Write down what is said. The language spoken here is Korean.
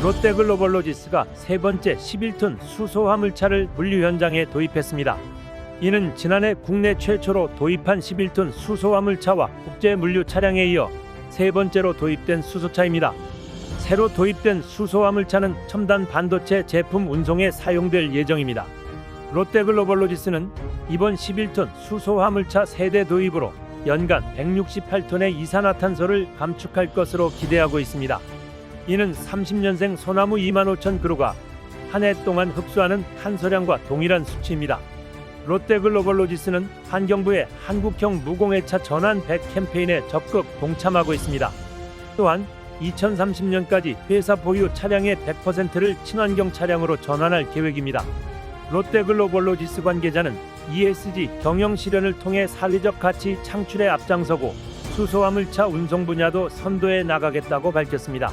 롯데글로벌 로지스가 세 번째 11톤 수소 화물차를 물류 현장에 도입했습니다. 이는 지난해 국내 최초로 도입한 11톤 수소 화물차와 국제 물류 차량에 이어 세 번째로 도입된 수소차입니다. 새로 도입된 수소 화물차는 첨단 반도체 제품 운송에 사용될 예정입니다. 롯데글로벌 로지스는 이번 11톤 수소 화물차 세대 도입으로 연간 168톤의 이산화탄소를 감축할 것으로 기대하고 있습니다. 이는 30년생 소나무 2만 5천 그루가 한 해 동안 흡수하는 탄소량과 동일한 수치입니다. 롯데글로벌로지스는 환경부의 한국형 무공해차 전환 100 캠페인에 적극 동참하고 있습니다. 또한 2030년까지 회사 보유 차량의 100%를 친환경 차량으로 전환할 계획입니다. 롯데글로벌로지스 관계자는 ESG 경영 실현을 통해 사회적 가치 창출에 앞장서고 수소 화물차 운송 분야도 선도해 나가겠다고 밝혔습니다.